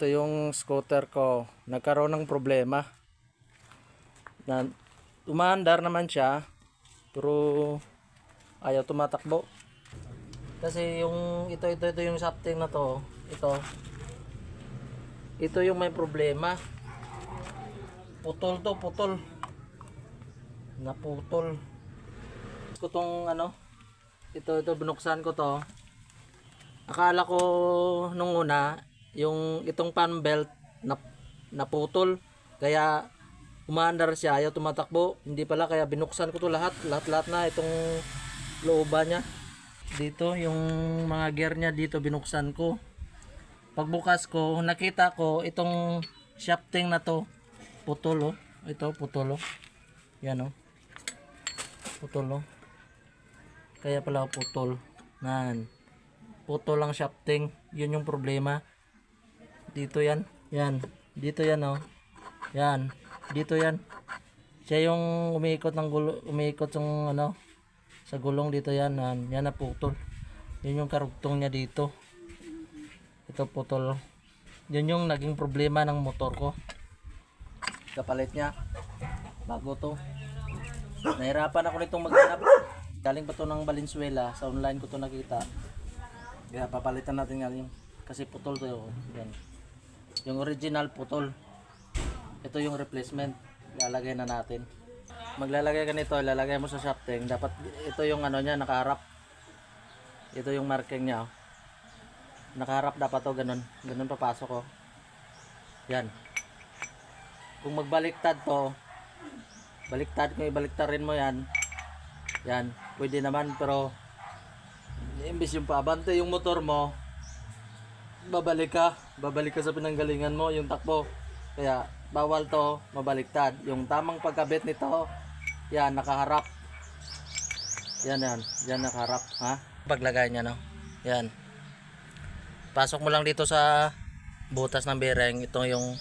Ito yung scooter ko. Nagkaroon ng problema. Na, umaandar naman siya. Pero ayaw tumatakbo. Kasi yung ito ito ito yung shafting na to. Ito. Ito yung may problema. Putol to, putol. Naputol. Ko tong ano. Ito ito binuksan ko to. Akala ko nung una yung itong fan belt na naputol. Kaya umaandar siya ayaw tumatakbo. Hindi pala kaya binuksan ko to lahat. Lahat lahat na itong looban niya. Dito yung mga gear niya dito binuksan ko. Pagbukas ko nakita ko itong shafting na to putol oh. Ito putol oh. Yan oh. Putol oh. Kaya pala putol. Nan putol lang shafting. Yun yung problema dito yan. Yan. Dito yan oh. Yan. Dito yan. Siya yung umiikot ng gulo umiikot yung ano sa gulong dito. Yan yan, yan na putol. Yun yung karugtong niya dito. Ito putol yun yung naging problema ng motor ko. Kapalit niya. Bago to. Nahirapan ako nitong maghanap. Galing pa to ng Valenzuela. Sa online ko to nakita. Kaya papalitan natin nga kasi putol to yun yan yung original putol. Ito yung replacement. Lalagay na natin. Maglalagay ka nito ilalagay mo sa shafting dapat ito yung ano niya nakaharap. Ito yung marking niya oh. nakaharap dapat to ganun. Ganun papasok ko yan. Kung magbaliktad to baliktad kung ibaliktarin mo yan yan pwede naman pero imbis yung paabante yung motor mo babalik ka. Babalik ka sa pinanggalingan mo yung takbo. Kaya bawal to. Mabaliktad. Yung tamang pagkabit nito yan nakaharap. Yan yan. Yan nakaharap ha? Paglagay niya no? Yan. Pasok mo lang dito sa butas ng bearing ito yung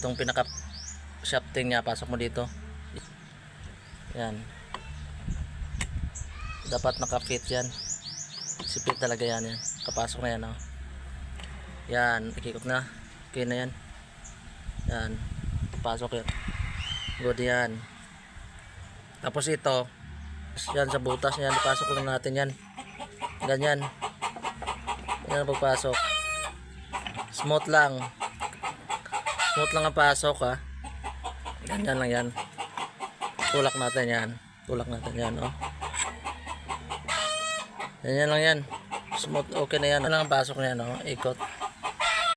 itong pinaka shafting niya. Pasok mo dito. Yan. Dapat naka-fit yan. Sipit talaga yan yan. Kapasok na yan oh. Yan ikikot na. Okay na yan. Yan. Pasok yan. Good yan. Tapos ito yan sa butas yan ipasok lang natin yan. Ganyan. Yan ang pagpasok. Smooth lang. Smooth lang ang pasok ha. Ganyan lang yan. Tulak natin yan. Tulak natin yan oh. Ganyan lang yan. Smooth okay na yan. Ano lang ang pasok na yan oh ikot